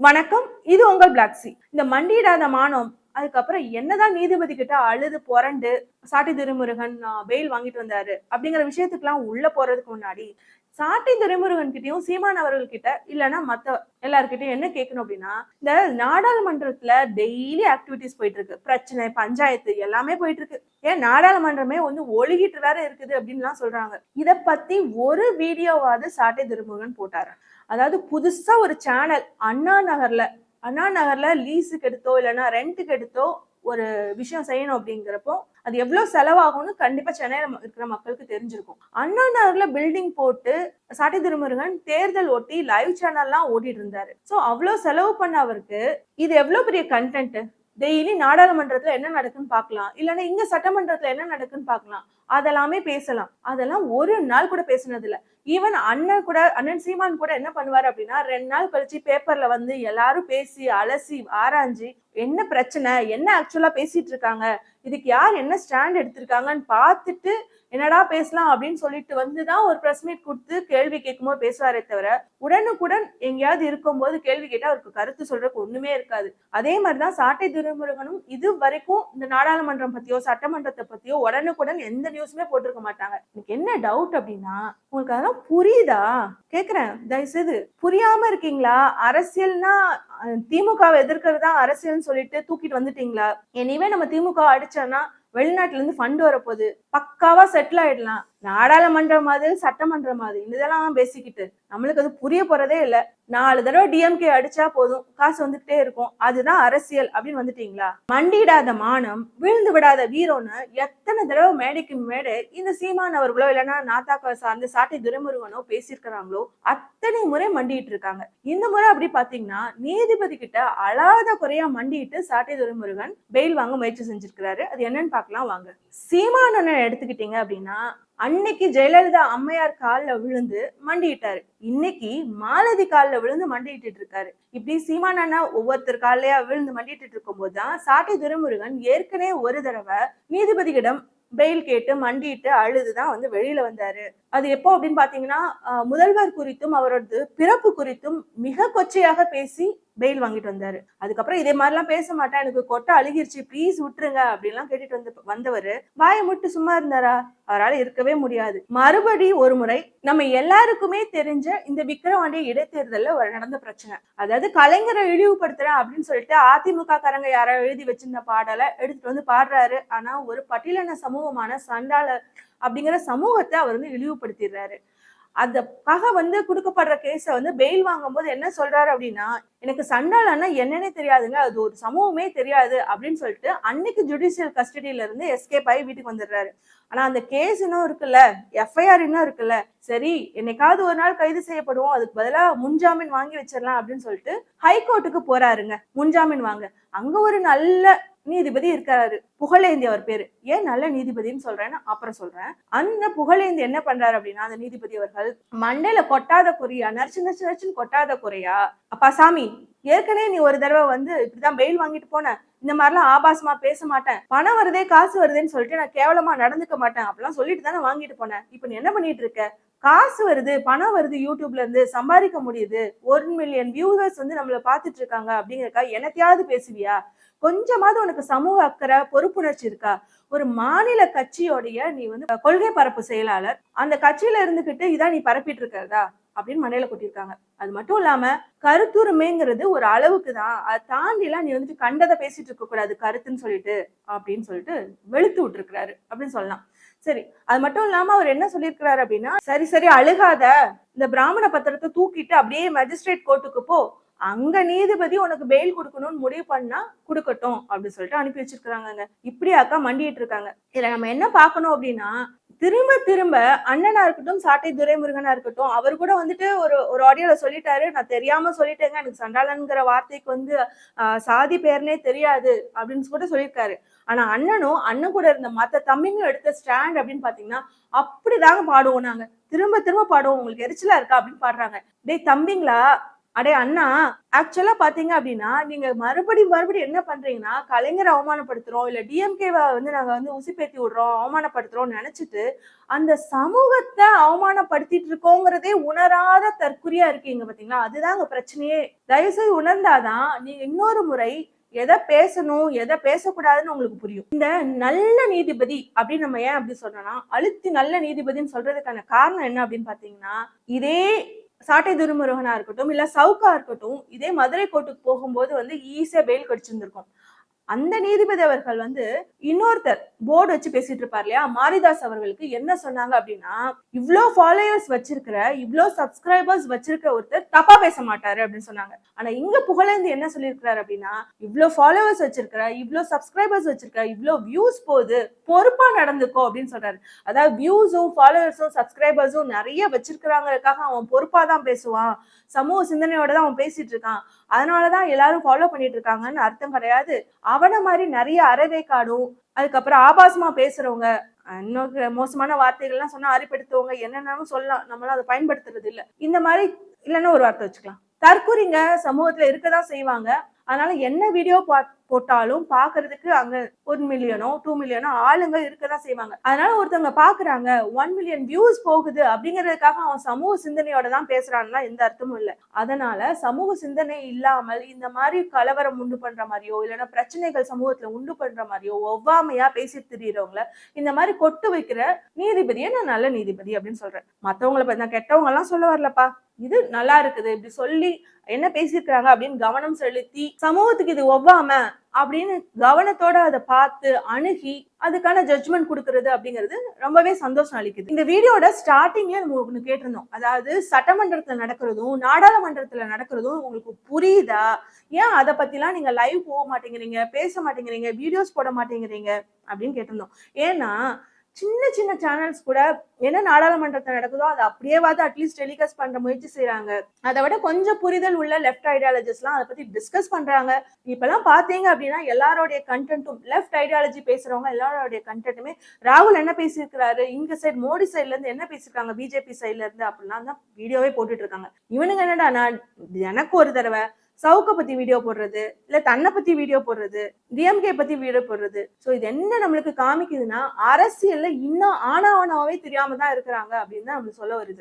வணக்கம் இது உங்கள் பிளாக்ஸி இந்த மண்டியிடாத மானம் அதுக்கப்புறம் என்னதான் நீதிபதி கிட்ட அழுது புரண்டு சாட்டை திருமுருகன் வெயில் வாங்கிட்டு வந்தாரு அப்படிங்கிற விஷயத்துக்குலாம் உள்ள போறதுக்கு முன்னாடி சாட்டை துரைமுருகன் கிட்டயும் சீமான் அவர்கள் கிட்ட இல்லைன்னா மத்த எல்லார்கிட்டயும் என்ன கேட்கணும் அப்படின்னா இந்த நாடாளுமன்றத்துல டெய்லி ஆக்டிவிட்டிஸ் போயிட்டு இருக்கு பிரச்சனை பஞ்சாயத்து எல்லாமே போயிட்டு இருக்கு ஏன் நாடாளுமன்றமே வந்து ஒழுகிட்டு வேற இருக்குது அப்படின்லாம் சொல்றாங்க. இத பத்தி ஒரு வீடியோவாவது சாட்டை துரைமுருகன் போட்டாரு. அதாவது புதுசாக ஒரு சேனல் அண்ணா நகரில் அண்ணா நகரில் லீஸுக்கு எடுத்தோ இல்லைன்னா ரெண்ட்டுக்கு எடுத்தோ ஒரு விஷயம் செய்யணும் அப்படிங்கிறப்போ அது எவ்வளோ செலவாகும்னு கண்டிப்பாக சென்னையில் இருக்கிற மக்களுக்கு தெரிஞ்சிருக்கும். அண்ணா நகரில் பில்டிங் போட்டு சாட்டை திருமுருகன் தேர்தல் ஒட்டி லைவ் சேனல்லாம் ஓட்டிட்டு இருந்தாரு. ஸோ அவ்வளோ செலவு பண்ண அவருக்கு இது எவ்வளோ பெரிய கண்டென்ட் டெய்லி நாடாளுமன்றத்தில் என்ன நடக்குன்னு பார்க்கலாம். இல்லைன்னா இங்கே சட்டமன்றத்தில் என்ன நடக்குன்னு பார்க்கலாம். அதெல்லாமே பேசலாம். அதெல்லாம் ஒரு நாள் கூட பேசுனதில்லை. ஈவன் அண்ணன் கூட அண்ணன் சீமான் கூட என்ன பண்ணுவார் அப்படின்னா ரெண்டு நாள் கழிச்சு பேப்பர்ல வந்து எல்லாரும் பேசி அலசி ஆராய்ஞ்சு என்ன பிரச்சனை என்ன ஆக்சுவலா பேசிட்டு இருக்காங்க இதுக்கு யார் என்ன ஸ்டாண்ட் எடுத்திருக்காங்கன்னு பார்த்துட்டு என்னடா பேசலாம் அப்படின்னு சொல்லிட்டு வந்துதான் ஒரு பிரஸ் மீட் கொடுத்து கேள்வி கேட்கும்போது பேசுவாரே தவிர உடனுக்குடன் எங்கேயாவது இருக்கும்போது கேள்வி கேட்டா அவருக்கு கருத்து சொல்றதுக்கு ஒண்ணுமே இருக்காது. அதே மாதிரிதான் சாட்டை துரைமுருகனும் இது வரைக்கும் இந்த நாடாளுமன்றம் பத்தியோ சட்டமன்றத்தை பத்தியோ உடனுக்குடன் எந்த நியூஸுமே போட்டிருக்க மாட்டாங்க. எனக்கு என்ன டவுட் அப்படின்னா உங்களுக்கு அதெல்லாம் புரியுதா? கேக்குறேன். தயவுசெய்து புரியாம இருக்கீங்களா? அரசியல்னா திமுக திமுகவை எதிர்க்கிறது தான் அரசியல்னு சொல்லிட்டு தூக்கிட்டு வந்துட்டீங்களா? எனிவே நம்ம திமுக அடிச்சோம்னா வெளிநாட்டுல இருந்து ஃபண்ட் வரப்போகுது. பக்காவா செட்டில் ஆயிடலாம். நாடாளுமன்றம் மாதிரி சட்டமன்றம் மாதிரி இதெல்லாம் பேசிக்கிட்டு நம்மளுக்கு அது புரிய போறதே இல்ல. நாலு தடவை டிஎம்கே அடிச்சா போதும். காசு வந்துகிட்டே இருக்கும். அதுதான் அரசியல் அப்படின்னு வந்துட்டீங்களா? மண்டிடாத மானம் விழுந்து விடாத வீரம்னு எத்தனை தடவை மேடைக்கு மேடை இந்த சீமான் அவர்களோ இல்லைன்னா நாத்தாக்கா சார்ந்த சாட்டை துரைமுருகனோ பேசியிருக்கிறாங்களோ அத்தனை முறை மண்டிட்டு இருக்காங்க. இந்த முறை அப்படி பாத்தீங்கன்னா நீதிபதி கிட்ட அழாத குறையா மண்டிட்டு சாட்டை துரைமுருகன் பெயில் வாங்க முயற்சி செஞ்சிருக்கிறாரு. அது என்னன்னு பார்க்கலாம் வாங்க. சீமானனை எடுத்துக்கிட்டீங்க அப்படின்னா அன்னைக்கு ஜெயலலிதா அம்மையார் கால்ல விழுந்து மண்டிட்டாரு இன்னைக்கு மாலதி காலில் விழுந்து மண்டிட்டு இருக்காரு இப்படி சீமான் அண்ணா ஒவ்வொருத்தர் காலையா விழுந்து மண்டிட்டு இருக்கும் போதுதான் சாட்டை துரைமுருகன் ஏற்கனவே ஒரு தடவை நீதிபதியிடம் பெயில் கேட்டு மண்டிட்டு அழுதுதான் வந்து வெளியில வந்தாரு. அது எப்போ அப்படின்னு பாத்தீங்கன்னா முதல்வர் குறித்தும் அவரது பிறப்பு குறித்தும் மிக கொச்சையாக பேசி பெயில் வாங்கிட்டு வந்தாரு. அதுக்கப்புறம் இதே மாதிரிலாம் பேச மாட்டேன் எனக்கு கொட்டை அழுகிருச்சு ப்ளீஸ் விட்டுருங்க அப்படின்லாம் கேட்டுட்டு வந்து வந்தவர் வாயை முட்டு சும்மா இருந்தாரா? அவரால் இருக்கவே முடியாது. மறுபடி ஒரு முறை நம்ம எல்லாருக்குமே தெரிஞ்ச இந்த விக்கிரவாண்டி இடைத்தேர்தலில் ஒரு நடந்த பிரச்சனை. அதாவது கலைஞரை இழிவுபடுத்துறேன் அப்படின்னு சொல்லிட்டு அதிமுக காரங்க யாரோ எழுதி வச்சிருந்த பாடலை எடுத்துட்டு வந்து பாடுறாரு. ஆனா ஒரு பட்டியலின சமூகமான சண்டாளர் அப்படிங்கிற சமூகத்தை அவர் வந்து இழிவுபடுத்திடுறாரு. அதுக்காக வந்து கொடுக்கப்படுற கேஸை வந்து பெயில் வாங்கும்போது என்ன சொல்றாரு அப்படின்னா எனக்கு சண்டாளன்னா என்னன்னே தெரியாதுங்க அது ஒரு சமூகமே தெரியாது அப்படின்னு சொல்லிட்டு அன்னைக்கு ஜுடிஷியல் கஸ்டடியில இருந்து எஸ்கேப் ஆகி வீட்டுக்கு வந்துடுறாரு. ஆனா அந்த கேஸ் இன்னும் இருக்குல்ல எஃப்ஐஆர் இன்னும் இருக்குல்ல சரி என்னைக்காவது ஒரு நாள் கைது செய்யப்படுவோம் அதுக்கு பதிலா முன்ஜாமீன் வாங்கி வச்சிடலாம் அப்படின்னு சொல்லிட்டு ஹைகோர்ட்டுக்கு போறாருங்க முன்ஜாமீன் வாங்க. அங்க ஒரு நல்ல நீதிபதி இருக்காரு. புகழேந்தி அவர் பேரு. ஏன் நல்ல நீதிபதின்னு சொல்றேன்னு அப்புறம் சொல்றேன். அந்த புகழேந்தி என்ன பண்றாரு அப்படின்னா அந்த நீதிபதி அவர்கள் மண்டையில கொட்டாத குறையா நரிச்சு நரிச்சு நரிச்சுன்னு கொட்டாத குறையா அப்பா சாமி ஏற்கனவே நீ ஒரு தடவை வந்து இப்படிதான் பெயில் வாங்கிட்டு போன இந்த மாதிரிலாம் ஆபாசமா பேச மாட்டேன். பணம் வருதே காசு வருதேன்னு சொல்லிட்டு நான் கேவலமா நடந்துக்க மாட்டேன். அப்படிலாம் சொல்லிட்டு தானே வாங்கிட்டு போனேன். இப்ப நீ என்ன பண்ணிட்டு இருக்க? காசு வருது பணம் வருது யூடியூப்ல இருந்து சம்பாதிக்க முடியுது. ஒரு மில்லியன் வியூவர்ஸ் வந்து நம்மளை பார்த்துட்டு இருக்காங்க அப்படிங்கிறக்கா என்னத்தையாவது பேசுவியா? கொஞ்சமாவது உனக்கு சமூக அக்கறை பொறுப்புணர்ச்சி இருக்கா? ஒரு மாநில கட்சியோடைய நீ வந்து கொள்கை பரப்பு செயலாளர் அந்த கட்சியில இருந்துகிட்டு இதான் நீ பரப்பிட்டு இருக்கிறதா? அப்படின்னு மண்டையில கொட்டியிருக்காங்க. அது மட்டும் இல்லாம கருத்துரிமைங்கிறது ஒரு அளவுக்கு தான். அதை தாண்டிலாம் நீ வந்துட்டு கண்டதை பேசிட்டு இருக்க கூடாது கருத்துன்னு சொல்லிட்டு அப்படின்னு சொல்லிட்டு வெளுத்து விட்டுருக்கிறாரு அப்படின்னு சொல்லலாம். சரி அது மட்டும் இல்லாம அவர் என்ன சொல்லியிருக்கிறாரு அப்படின்னா சரி சரி அழுகாத. இந்த பிராமண பத்திரத்தை தூக்கிட்டு அப்படியே மேஜிஸ்ட்ரேட் கோர்ட்டுக்கு போ. அங்க நீதிபதி உனக்கு பெயில் கொடுக்கணும்னு முடிவு பண்ணா கொடுக்கட்டும் அப்படின்னு சொல்லிட்டு அனுப்பி வச்சிருக்காங்க இப்படியாக்கா மண்டிட்டு இருக்காங்க. இதுல நம்ம என்ன பார்க்கணும் அப்படின்னா திரும்ப திரும்ப அண்ணனா இருக்கட்டும் சாட்டை துரைமுருகனா இருக்கட்டும் அவர் கூட வந்துட்டு ஒரு ஒரு ஆடியோல சொல்லிட்டாரு. நான் தெரியாம சொல்லிட்டேங்க. எனக்கு சண்டாளன்கிற வார்த்தைக்கு வந்து சாதி பேர்னே தெரியாது அப்படின்னு கூட சொல்லியிருக்காரு. ஆனா அண்ணனும் அண்ணன் கூட இருந்த மத்த தம்பிங்க எடுத்த ஸ்டாண்ட் அப்படின்னு பாத்தீங்கன்னா அப்படிதாங்க பாடுவோம் நாங்க. திரும்ப திரும்ப பாடுவோம். உங்களுக்கு எரிச்சலா இருக்கா அப்படின்னு பாடுறாங்க. டேய் தம்பிங்களா அடே அண்ணா ஆக்சுவலா பாத்தீங்க அப்படின்னா நீங்க மறுபடியும் மறுபடியும் என்ன பண்றீங்கன்னா கலைஞரை அவமானப்படுத்துறோம் இல்ல டிஎம்கேவை வந்து நாங்க வந்து உசிப்பேத்தி விடுறோம் அவமானப்படுத்துறோம் நினைச்சிட்டு அந்த சமூகத்தை அவமானப்படுத்திட்டு இருக்கோங்கிறதே உணராத தற்குறியா இருக்கீங்க பாத்தீங்களா? அதுதாங்க பிரச்சனையே. தயவுசெய்து உணர்ந்தாதான் நீங்க இன்னொரு முறை எதை பேசணும் எதை பேசக்கூடாதுன்னு உங்களுக்கு புரியும். இந்த நல்ல நீதிபதி அப்படின்னு நம்ம ஏன் அப்படி சொல்றோம்னா அழுத்தி நல்ல நீதிபதின்னு சொல்றதுக்கான காரணம் என்ன அப்படின்னு பாத்தீங்கன்னா இதே சாட்டை துருமுருகனா இருக்கட்டும் இல்ல சவுக்கா இருக்கட்டும் இதே மதுரை கோர்ட்டுக்கு போகும்போது வந்து ஈஸியா பெயில் கிடைச்சிருந்திருக்கும். அந்த நீதிபதி அவர்கள் வந்து இன்னொருத்தர் போர்டு வச்சு பேசிட்டு இருப்பார் இல்லையா? மாரிதாஸ் அவர்களுக்கு என்ன சொன்னாங்க அப்படின்னா இவ்வளோ ஃபாலோயர்ஸ் வச்சிருக்கிற இவ்வளோ சப்ஸ்கிரைபர்ஸ் வச்சிருக்கிற ஒருத்தர் தப்பா பேச மாட்டாரு அப்படின்னு சொன்னாங்க. ஆனா இங்க புகழேந்து என்ன சொல்லியிருக்கிறாரு அப்படின்னா இவ்வளோ ஃபாலோவர்ஸ் வச்சிருக்கிற இவ்வளோ சப்ஸ்கிரைபர்ஸ் வச்சிருக்கிற இவ்வளோ வியூஸ் போகுது பொறுப்பா நடந்துக்கோ அப்படின்னு சொல்றாரு. அதாவது வியூஸும் ஃபாலோவர்ஸும் சப்ஸ்கிரைபர்ஸும் நிறைய வச்சிருக்கிறாங்களுக்காக அவன் பொறுப்பா தான் பேசுவான். சமூக சிந்தனையோட தான் அவன் பேசிட்டு இருக்கான். அதனாலதான் எல்லாரும் ஃபாலோ பண்ணிட்டு இருக்காங்கன்னு அர்த்தம் கிடையாது. அவனை மாதிரி நிறைய அறவே காடும் அதுக்கப்புறம் ஆபாசமா பேசுறவங்க இன்னொரு மோசமான வார்த்தைகள்லாம் சொன்னா அரிப்படுத்துவங்க என்னென்னு சொல்லலாம். நம்மளால அதை பயன்படுத்துறது இல்லை இந்த மாதிரி இல்லைன்னா ஒரு வார்த்தை வச்சுக்கலாம். தற்கூறிங்க சமூகத்துல இருக்கதான் செய்வாங்க. அதனால என்ன வீடியோ போட்டாலும் பாக்குறதுக்கு அங்க ஒரு மில்லியனோ டூ மில்லியனோ ஆளுங்க இருக்கதான் செய்வாங்க. அதனால ஒருத்தவங்க பாக்குறாங்க ஒன் மில்லியன் வியூஸ் போகுது அப்படிங்கிறதுக்காக அவன் சமூக சிந்தனையோட தான் பேசுறான்னா எந்த அர்த்தமும் இல்லை. அதனால சமூக சிந்தனை இல்லாமல் இந்த மாதிரி கலவரம் உண்டு பண்ற மாதிரியோ இல்லைன்னா பிரச்சனைகள் சமூகத்துல உண்டு பண்ற மாதிரியோ ஒவ்வாமையா பேசி திரியறவங்கள இந்த மாதிரி கொட்டு வைக்கிற நீதிபதியை நான் நல்ல நீதிபதி அப்படின்னு சொல்றேன். மத்தவங்களை பத்தி நான் கெட்டவங்க எல்லாம் சொல்ல வரலப்பா. இது நல்லா இருக்குது இப்படி சொல்லி என்ன பேசியிருக்கிறாங்க அப்படின்னு கவனம் செலுத்தி சமூகத்துக்கு இது ஒவ்வாம அப்படின்னு கவனத்தோட அதை பார்த்து அணுகி அதுக்கான ஜட்ஜ்மெண்ட் கொடுக்கறது அப்படிங்கிறது ரொம்பவே சந்தோஷம் அளிக்குது. இந்த வீடியோட ஸ்டார்டிங்ல நம்ம ஒன்று கேட்டிருந்தோம். அதாவது சட்டமன்றத்தில் நடக்கிறதும் நாடாளுமன்றத்தில் நடக்கிறதும் உங்களுக்கு புரியுதா? ஏன் அதை பத்திலாம் நீங்க லைவ் போக மாட்டேங்கிறீங்க பேச மாட்டேங்கிறீங்க வீடியோஸ் போட மாட்டேங்கிறீங்க அப்படின்னு கேட்டிருந்தோம். ஏன்னா சின்ன சின்ன சேனல்ஸ் கூட என்ன நாடாளுமன்றத்தில் நடக்குதோ அதை அப்படியேவாது அட்லீஸ்ட் டெலிகாஸ்ட் பண்ற முயற்சி செய்யறாங்க அதை விட கொஞ்சம் புரிதல் உள்ள லெஃப்ட் ஐடியாலஜிஸ்லாம் அதை பத்தி டிஸ்கஸ் பண்றாங்க. இப்பெல்லாம் பாத்தீங்க அப்படின்னா எல்லாரோடைய கண்டென்ட்டும் லெஃப்ட் ஐடியாலஜி பேசுறவங்க எல்லாரோடைய கண்டென்ட்டுமே ராகுல் என்ன பேசியிருக்கிறாரு? இங்க சைடு மோடி சைட்ல இருந்து என்ன பேசியிருக்காங்க? பிஜேபி சைட்ல இருந்து அப்படிலாம் தான் வீடியோவே போட்டுட்டு இருக்காங்க. இவனுங்க என்னடா நான் எனக்கு ஒரு தடவை சவுக்கை பத்தி வீடியோ போடுறது இல்ல தன்னை பத்தி வீடியோ போடுறது டிஎம்கே பத்தி வீடியோ போடுறது. சோ இது என்ன நம்மளுக்கு காமிக்குதுன்னா அரசியல்ல இன்னும் ஆனாவனாவே தெரியாம தான் இருக்கிறாங்க அப்படின்னு தான் நம்மளுக்கு சொல்ல வருது.